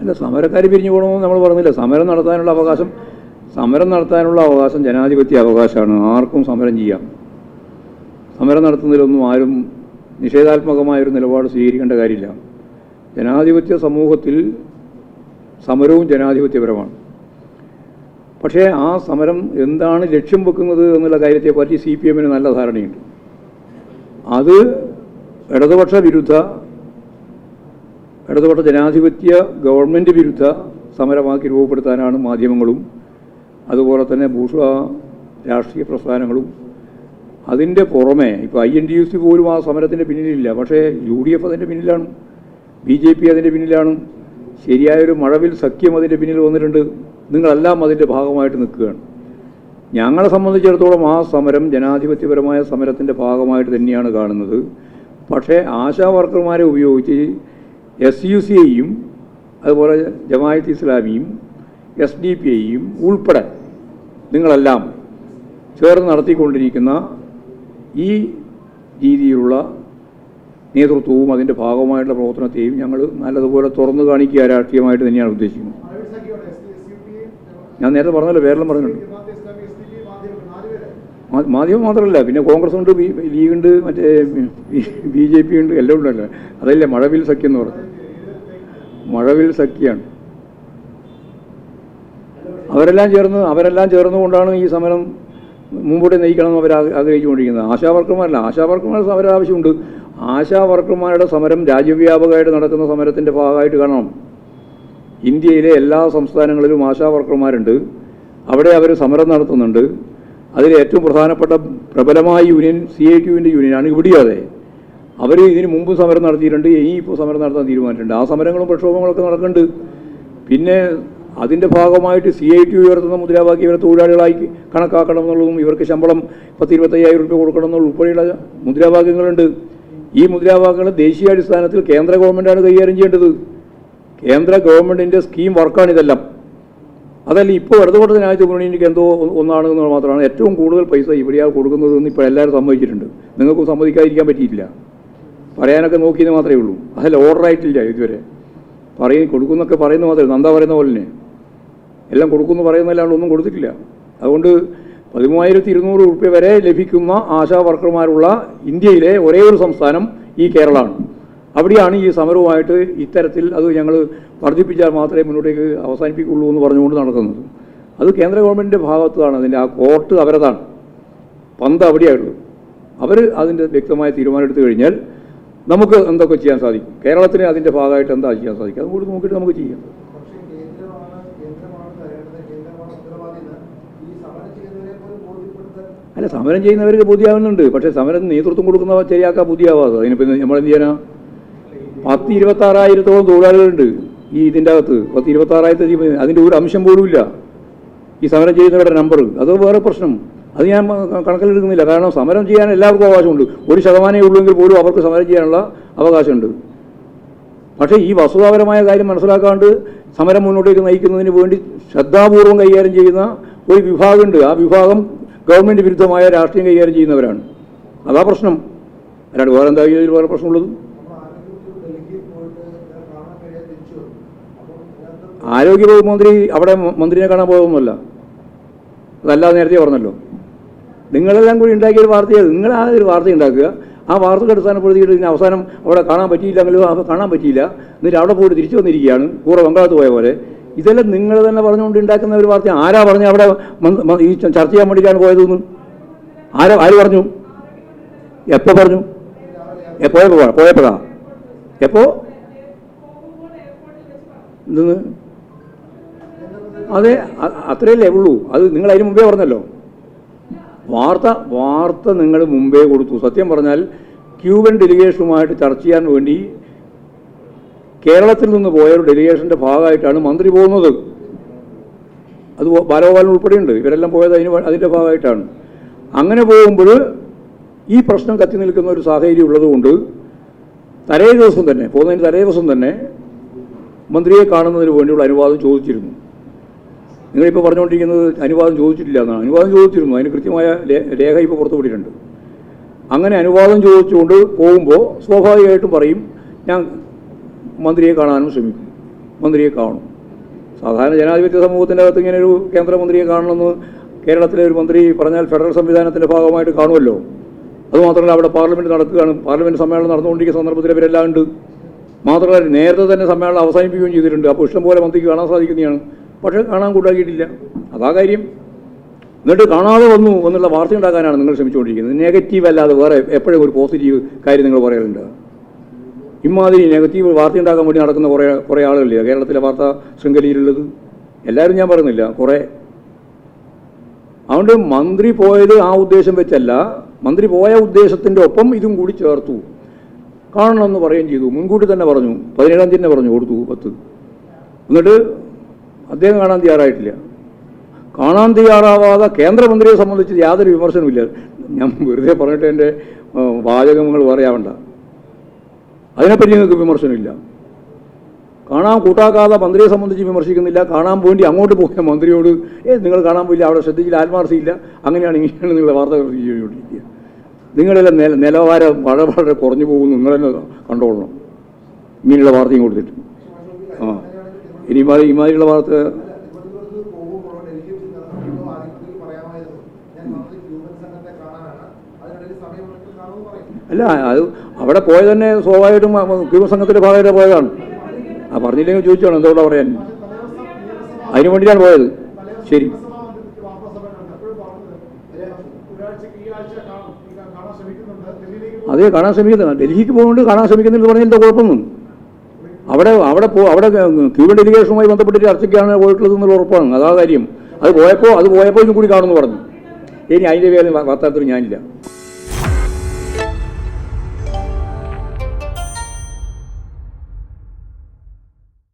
അല്ല സമരക്കാർ പിരിഞ്ഞു പോകണമെന്ന് നമ്മൾ പറഞ്ഞില്ല. സമരം നടത്താനുള്ള അവകാശം സമരം നടത്താനുള്ള അവകാശം ജനാധിപത്യ അവകാശമാണ്. ആർക്കും സമരം ചെയ്യാം. സമരം നടത്തുന്നതിലൊന്നും ആരും നിഷേധാത്മകമായൊരു നിലപാട് സ്വീകരിക്കേണ്ട കാര്യമില്ല. ജനാധിപത്യ സമൂഹത്തിൽ സമരവും ജനാധിപത്യപരമാണ്. പക്ഷേ ആ സമരം എന്താണ് ലക്ഷ്യം വെക്കുന്നത് എന്നുള്ള കാര്യത്തെപ്പറ്റി സി പി എമ്മിന് നല്ല ധാരണയുണ്ട്. അത് ഇടതുപക്ഷ വിരുദ്ധ ഇടതുപക്ഷ ജനാധിപത്യ ഗവൺമെന്റ് വിരുദ്ധ സമരമാക്കി രൂപപ്പെടുത്താനാണ് മാധ്യമങ്ങളും അതുപോലെ തന്നെ ഭൂഷ രാഷ്ട്രീയ പ്രസ്ഥാനങ്ങളും. അതിന്റെ പുറമെ ഇപ്പോൾ I N D U C പോലും ആ സമരത്തിന്റെ പിന്നിലില്ല. പക്ഷേ യു ഡി എഫ് അതിന്റെ പിന്നിലാണ്. ബി ജെ പി അതിന്റെ പിന്നിലാണ്. ശരിയായൊരു മഴവിൽ സഖ്യം അതിന്റെ പിന്നിൽ വന്നിട്ടുണ്ട്. നിങ്ങളെല്ലാം അതിന്റെ ഭാഗമായിട്ട് നിൽക്കുകയാണ്. ഞങ്ങളെ സംബന്ധിച്ചിടത്തോളം ആ സമരം ജനാധിപത്യപരമായ സമരത്തിന്റെ ഭാഗമായിട്ട് തന്നെയാണ് കാണുന്നത്. പക്ഷേ ആശാ വർക്കർമാരെ ഉപയോഗിച്ച് എസ് യു സി ഐയും അതുപോലെ ജമായത്ത് ഇസ്ലാമിയും എസ് ഡി പി ഐയും ഉൾപ്പെടെ നിങ്ങളെല്ലാം ചേർന്ന് നടത്തിക്കൊണ്ടിരിക്കുന്ന ഈ രീതിയിലുള്ള നേതൃത്വവും അതിന്റെ ഭാഗമായിട്ടുള്ള പ്രവർത്തനത്തെയും ഞങ്ങൾ നല്ലതുപോലെ തുറന്നു കാണിക്കുക രാഷ്ട്രീയമായിട്ട് തന്നെയാണ് ഉദ്ദേശിക്കുന്നത്. ഞാൻ നേരത്തെ പറഞ്ഞല്ലോ വേറെല്ലാം പറഞ്ഞിട്ടുണ്ട്. മാധ്യമം മാത്രമല്ല പിന്നെ കോൺഗ്രസ് ഉണ്ട് ലീഗ് ഉണ്ട് മറ്റേ ബി ജെ പി ഉണ്ട് എല്ലാം ഉണ്ടല്ലോ അതല്ലേ മഴവിൽ സഖ്യം എന്ന് പറഞ്ഞത് മഴവിൽ സഖ്യാണ്. അവരെല്ലാം ചേർന്ന് അവരെല്ലാം ചേർന്നുകൊണ്ടാണ് ഈ സമരം മുമ്പോട്ട് നയിക്കണമെന്ന് അവർ ആഗ്ര- ആഗ്രഹിച്ചുകൊണ്ടിരിക്കുന്നത്. ആശാവർക്കർമാരല്ല വർക്കർമാരല്ല ആശാ വർക്കർമാർ സമരം ആവശ്യമുണ്ട് ആശാവർക്കർമാരുടെ സമരം രാജ്യവ്യാപകമായിട്ട് നടക്കുന്ന സമരത്തിന്റെ ഭാഗമായിട്ട് കാണണം. ഇന്ത്യയിലെ എല്ലാ സംസ്ഥാനങ്ങളിലും ആശാവർക്കർമാരുണ്ട് അവിടെ അവർ സമരം നടത്തുന്നുണ്ട്. അതിൽ ഏറ്റവും പ്രധാനപ്പെട്ട പ്രബലമായ യൂണിയൻ സി ഐ ടുവിന്റെ യൂണിയനാണ് ഇവിടെയും അതെ. അവർ ഇതിന് മുമ്പ് സമരം നടത്തിയിട്ടുണ്ട് ഇനി ഇപ്പോൾ സമരം നടത്താൻ തീരുമാനിച്ചിട്ടുണ്ട്. ആ സമരങ്ങളും പ്രക്ഷോഭങ്ങളൊക്കെ നടക്കുന്നുണ്ട്. പിന്നെ അതിന്റെ ഭാഗമായിട്ട് സി ഐ ടി ഉയർത്തുന്ന മുദ്രാവാക്യം ഇവരെ തൊഴിലാളികളായി കണക്കാക്കണം എന്നുള്ളതും ഇവർക്ക് ശമ്പളം പത്ത് ഇരുപത്തയ്യായിരം രൂപ കൊടുക്കണം എന്നുള്ള ഉൾപ്പെടെയുള്ള മുദ്രാവാക്യങ്ങളുണ്ട്. ഈ മുദ്രാവാക്യങ്ങൾ ദേശീയാടിസ്ഥാനത്തിൽ കേന്ദ്ര ഗവൺമെന്റാണ് കൈകാര്യം ചെയ്യേണ്ടത്. കേന്ദ്ര ഗവൺമെന്റിന്റെ സ്കീം വർക്കാണ് ഇതെല്ലാം. അതല്ല ഇപ്പോൾ ഇടതുപക്ഷ ജനാധിപത്യ മുന്നണിക്ക് എന്തോ ഒന്നാണെന്ന് മാത്രമാണ് ഏറ്റവും കൂടുതൽ പൈസ ഇവിടെയാണ് കൊടുക്കുന്നതെന്ന് ഇപ്പോൾ എല്ലാവരും സമ്മതിച്ചിട്ടുണ്ട്. നിങ്ങൾക്ക് സമ്മതിക്കാതിരിക്കാൻ പറ്റിയിട്ടില്ല. പറയാനൊക്കെ നോക്കിയെന്ന് മാത്രമേ ഉള്ളൂ. അതല്ല ഓർഡറായിട്ടില്ല ഇതുവരെ. പറയും കൊടുക്കുന്നൊക്കെ പറയുന്ന മാത്രമേ നന്ദ പറയുന്ന പോലെ തന്നെ എല്ലാം കൊടുക്കുമെന്ന് പറയുന്നതല്ലാണ്ട് ഒന്നും കൊടുത്തിട്ടില്ല. അതുകൊണ്ട് പതിമൂവായിരത്തി ഇരുന്നൂറ് റുപ്യ വരെ ലഭിക്കുന്ന ആശാ വർക്കർമാരുള്ള ഇന്ത്യയിലെ ഒരേ ഒരു സംസ്ഥാനം ഈ കേരളമാണ്. അവിടെയാണ് ഈ സമരവുമായിട്ട് ഇത്തരത്തിൽ അത് ഞങ്ങൾ വർദ്ധിപ്പിച്ചാൽ മാത്രമേ മുന്നോട്ടേക്ക് അവസാനിപ്പിക്കുള്ളൂ എന്ന് പറഞ്ഞുകൊണ്ട് നടക്കുന്നത്. അത് കേന്ദ്ര ഗവൺമെന്റിന്റെ ഭാഗത്താണ് അതിന്റെ ആ കോർട്ട് അവരതാണ്. പന്ത് അവിടെയായുള്ളൂ അവർ അതിന്റെ വ്യക്തമായ തീരുമാനം എടുത്തു കഴിഞ്ഞാൽ നമുക്ക് എന്തൊക്കെ ചെയ്യാൻ സാധിക്കും? കേരളത്തിന് അതിന്റെ ഭാഗമായിട്ട് എന്താ ചെയ്യാൻ സാധിക്കും? അതും കൂടി നോക്കിയിട്ട് നമുക്ക് ചെയ്യാം. അല്ല സമരം ചെയ്യുന്നവർക്ക് ബുദ്ധിയാവുന്നുണ്ട് പക്ഷേ സമരം നേതൃത്വം കൊടുക്കുന്നവർ ശരിയാക്കാൻ ബുദ്ധിയാവാതെ അതിനിപ്പോൾ നമ്മൾ എന്ത് ചെയ്യാനാ? പത്ത് ഇരുപത്തി ആറായിരത്തോളം തൊഴിലാളികളുണ്ട് ഈ ഇതിന്റെ അകത്ത്. പത്ത് ഇരുപത്തി ആറായിരത്തി അതിന്റെ ഒരു അംശം പോലും ഇല്ല. ഈ സമരം ചെയ്യുന്നവരുടെ നമ്പർ അത് വേറെ പ്രശ്നം. അത് ഞാൻ കണക്കിലെടുക്കുന്നില്ല. കാരണം സമരം ചെയ്യാൻ എല്ലാവർക്കും അവകാശമുണ്ട്. ഒരു ശതമാനമേ ഉള്ളൂ എങ്കിൽ പോലും അവർക്ക് സമരം ചെയ്യാനുള്ള അവകാശമുണ്ട്. പക്ഷേ ഈ വസ്തുതാപരമായ കാര്യം മനസ്സിലാക്കാണ്ട് സമരം മുന്നോട്ടേക്ക് നയിക്കുന്നതിന് വേണ്ടി ശ്രദ്ധാപൂർവം കൈകാര്യം ചെയ്യുന്ന ഒരു വിഭാഗമുണ്ട്. ആ വിഭാഗം ഗവൺമെന്റ് വിരുദ്ധമായ രാഷ്ട്രീയം കൈകാര്യം ചെയ്യുന്നവരാണ്. അതാ പ്രശ്നം. അല്ലാണ്ട് വേറെ എന്താ ഇതിൽ വേറെ പ്രശ്നമുള്ളത് നമ്മൾ ആരോഗ്യവകുപ്പ് ഡൽഹിയിൽ പോയിട്ട് ഞാൻ കാണാൻ കഴിയാതെ തിരിച്ചു വന്നു അപ്പം ആരോഗ്യവകുപ്പ് മന്ത്രി അവിടെ മന്ത്രിനെ കാണാൻ പോകുന്നില്ല അതല്ലാതെ നേരത്തെ പറഞ്ഞല്ലോ. നിങ്ങളെല്ലാം കൂടി ഉണ്ടാക്കിയ ഒരു വാർത്തയാണ് നിങ്ങൾ ഒരു വാർത്ത ഉണ്ടാക്കുക. ആ വാർത്തകൾ അടിസ്ഥാനപ്പെടുത്തിയിട്ട് ഇതിന് അവസാനം അവിടെ കാണാൻ പറ്റിയില്ലെങ്കിലും അത് കാണാൻ പറ്റിയില്ല. എന്നിട്ട് അവിടെ പോയിട്ട് തിരിച്ചു വന്നിരിക്കുകയാണ്. കൂടെ ബംഗാളത്ത് പോയ പോലെ. ഇതെല്ലാം നിങ്ങൾ തന്നെ പറഞ്ഞുകൊണ്ട് ഉണ്ടാക്കുന്ന ഒരു വാർത്ത. ആരാ പറഞ്ഞ അവിടെ ഈ ചർച്ച ചെയ്യാൻ വേണ്ടിയിട്ടാണ് പോയതെന്ന്? ആരാ ആര് പറഞ്ഞു? എപ്പോൾ പറഞ്ഞു? എപ്പോഴപ്പോൾ പോയപ്പോഴാണ് എപ്പോ? എന്തെന്ന് അതെ അത്രയല്ലേ ഉള്ളൂ. അത് നിങ്ങൾ അതിന് മുമ്പേ പറഞ്ഞല്ലോ. വാർത്ത വാർത്ത നിങ്ങൾ മുമ്പേ കൊടുത്തു. സത്യം പറഞ്ഞാൽ ക്യൂബൻ ഡെലിഗേഷനുമായിട്ട് ചർച്ച ചെയ്യാൻ വേണ്ടി കേരളത്തിൽ നിന്ന് പോയ ഒരു ഡെലിഗേഷന്റെ ഭാഗമായിട്ടാണ് മന്ത്രി പോകുന്നത്. അത് ബാലഗോപാലൻ ഉൾപ്പെടെയുണ്ട്. ഇവരെല്ലാം പോയത് അതിന് അതിന്റെ ഭാഗമായിട്ടാണ്. അങ്ങനെ പോകുമ്പോൾ ഈ പ്രശ്നം കത്തി നിൽക്കുന്ന ഒരു സാഹചര്യം ഉള്ളതുകൊണ്ട് തലേ ദിവസം തന്നെ പോകുന്നതിന് തലേ ദിവസം തന്നെ മന്ത്രിയെ കാണുന്നതിന് വേണ്ടിയുള്ള അനുവാദം ചോദിച്ചിരുന്നു. നിങ്ങളിപ്പോൾ പറഞ്ഞുകൊണ്ടിരിക്കുന്നത് അനുവാദം ചോദിച്ചിട്ടില്ല എന്നാണ്. അനുവാദം ചോദിച്ചിരുന്നു. അതിന് കൃത്യമായ രേഖ ഇപ്പോൾ പുറത്തുവിട്ടിട്ടുണ്ട് അങ്ങനെ അനുവാദം ചോദിച്ചുകൊണ്ട് പോകുമ്പോൾ സ്വാഭാവികമായിട്ടും പറയും ഞാൻ മന്ത്രിയെ കാണാനും ശ്രമിക്കും. മന്ത്രിയെ കാണും. സാധാരണ ജനാധിപത്യ സമൂഹത്തിന്റെ അകത്ത് ഇങ്ങനെ ഒരു കേന്ദ്രമന്ത്രിയെ കാണണമെന്ന് കേരളത്തിലെ ഒരു മന്ത്രി പറഞ്ഞാൽ ഫെഡറൽ സംവിധാനത്തിന്റെ ഭാഗമായിട്ട് കാണുമല്ലോ. അതുമാത്രമല്ല അവിടെ പാർലമെന്റ് നടക്കുകയാണ് പാർലമെന്റ് സമ്മേളനം നടന്നുകൊണ്ടിരിക്കുന്ന സന്ദർഭത്തിൽ ഇവരെല്ലാം ഉണ്ട്. മാത്രമല്ല നേരത്തെ തന്നെ സമ്മേളനം അവസാനിപ്പിക്കുകയും ചെയ്തിട്ടുണ്ട്. അപ്പോൾ ഇഷ്ടംപോലെ മന്ത്രിക്ക് കാണാൻ സാധിക്കുന്നതാണ്. പക്ഷേ കാണാൻ കൂട്ടാക്കിയിട്ടില്ല. അതാ കാര്യം. എന്നിട്ട് കാണാതെ വന്നു എന്നുള്ള വാർത്ത ഉണ്ടാക്കാനാണ് നിങ്ങൾ ശ്രമിച്ചുകൊണ്ടിരിക്കുന്നത്. നെഗറ്റീവ് അല്ലാതെ വേറെ എപ്പോഴും ഒരു പോസിറ്റീവ് കാര്യം നിങ്ങൾ പറയലുണ്ട് ഇമാതിരി നെഗറ്റീവ് വാർത്ത ഉണ്ടാക്കാൻ വേണ്ടി നടക്കുന്ന കുറേ കുറേ ആളുകളില്ല? കേരളത്തിലെ വാർത്താ ശൃംഖലയിലുള്ളത്. എല്ലാവരും ഞാൻ പറയുന്നില്ല. കുറേ. അതുകൊണ്ട് മന്ത്രി പോയത് ആ ഉദ്ദേശം വെച്ചല്ല. മന്ത്രി പോയ ഉദ്ദേശത്തിന്റെ ഒപ്പം ഇതും കൂടി ചേർത്തു. കാണണമെന്ന് പറയുകയും ചെയ്തു. മുൻകൂട്ടി തന്നെ പറഞ്ഞു. പതിനേഴാം തീയതി തന്നെ പറഞ്ഞു കൊടുത്തു പത്ത്. എന്നിട്ട് അദ്ദേഹം കാണാൻ തയ്യാറായിട്ടില്ല. കാണാൻ തയ്യാറാവാതെ കേന്ദ്രമന്ത്രിയെ സംബന്ധിച്ച് യാതൊരു വിമർശനമില്ല ഞാൻ വെറുതെ പറഞ്ഞിട്ട് എന്റെ വാചകങ്ങൾ പറയാവണ്ട അതിനെപ്പറ്റി നിങ്ങൾക്ക് വിമർശനമില്ല. കാണാൻ കൂട്ടാക്കാതെ മന്ത്രിയെ സംബന്ധിച്ച് വിമർശിക്കുന്നില്ല. കാണാൻ വേണ്ടി അങ്ങോട്ട് പോയ മന്ത്രിയോട് ഏ നിങ്ങൾ കാണാൻ പോയില്ല അവിടെ ശ്രദ്ധിച്ചില്ല ആത്മാർത്ഥയില്ല. അങ്ങനെയാണ് ഇങ്ങനെയാണ് നിങ്ങളുടെ വാർത്ത ചെയ്തുകൊണ്ടിരിക്കുക നിങ്ങളെല്ലാം നില നിലവാരം വളരെ വളരെ കുറഞ്ഞു നിങ്ങൾ നിങ്ങളെന്നെ കണ്ടോളണം. ഇങ്ങനെയുള്ള വാർത്തയും കൊടുത്തിട്ട്. ആ. ഇനി ഇമാതിരി ഇമാതിരിയുള്ള വാർത്ത ക്യൂബൻ അല്ല അത് അവിടെ പോയത് തന്നെ സ്വാഭാവികമായിട്ടും ക്യൂബ സംഘത്തിന്റെ ഭാഗമായിട്ട് പോയതാണ്. ആ പറഞ്ഞില്ലെങ്കിൽ ചോദിച്ചാണ് എന്തോടെ പറയാൻ? അതിനു വേണ്ടിയിട്ടാണ് പോയത്. ശരി. ഒരാഴ്ച ഈ ആഴ്ച കാണും. അതേ കാണാൻ ശ്രമിക്കുന്നു ഡൽഹിക്ക് പോകുന്നുണ്ട് കാണാൻ ശ്രമിക്കുന്നില്ല പറഞ്ഞാൽ എന്താ കുഴപ്പമൊന്നും. അവിടെ അവിടെ പോ അവിടെ ക്യൂബൻ ഡെലിഗേഷനുമായി ബന്ധപ്പെട്ടിട്ട് ചർച്ചയ്ക്കാണ് പോയിട്ടുള്ളത് എന്നുള്ള ഉറപ്പാണ്. അതാ കാര്യം. അത് പോയപ്പോൾ അത് പോയപ്പോൾ ഇതും കൂടി കാണുമെന്ന് പറഞ്ഞു. ഇനി അതിന്റെ പേരിൽ വാർത്താത്തിൽ ഞാനില്ല.